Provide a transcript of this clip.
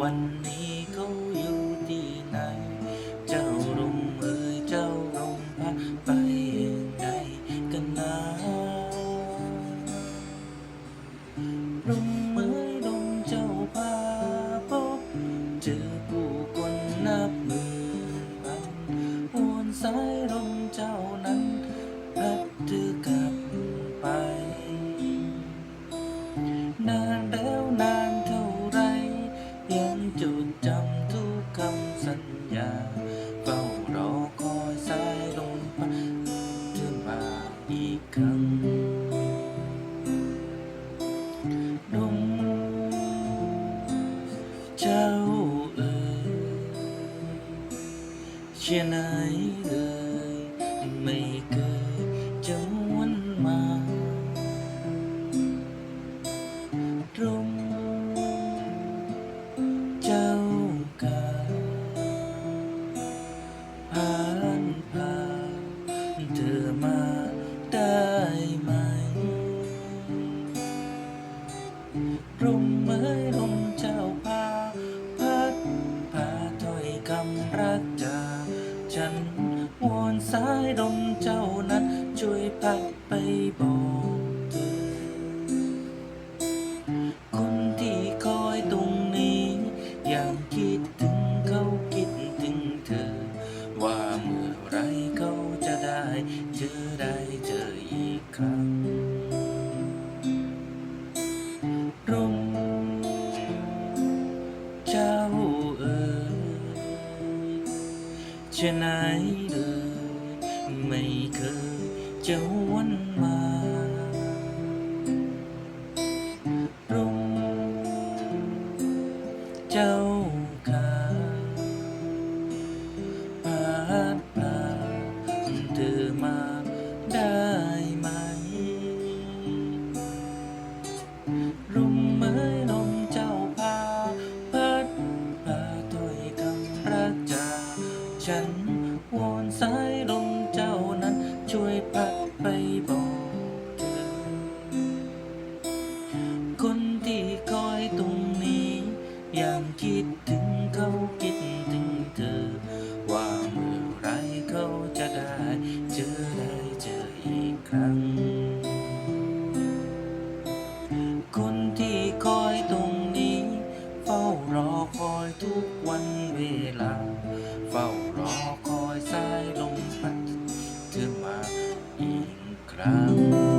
วันนี้เขาอยู่ที่ไหน เจ้าลมเอ่ยเจ้าลมพัดไปไหนกันนะลม จดจำทุกคำสัญญาเฝ้ารอคอยสายลมพัดเธอมาอีกครั้งลมเจ้าเอ่ยเช่นไหนเลยไม่เคย ไหมร่มเมื่อยร่มเจ้าพาพัดพาถ้อยคำรักจากฉันวอนสายลมเจ้านั้นช่วยพัดไปบอก ชะไหนเลยไม่เคยจะวนมาร่งเจ้าขาพาดพาเธอมา วอนสายลมเจ้านั้น ช่วยพัดไปบอกเธอคนที่คอยตรงนี้ยังคิดถึงเขาคิดถึงเธอ ว่าเมื่อไรเขาจะได้เจอได้เจออีกครั้ง คนที่คอยตรงนี้เฝ้ารอคอยทุกวันเวลา เฝ้ารอคอย สายลมพัดเธอมาอีกครั้ง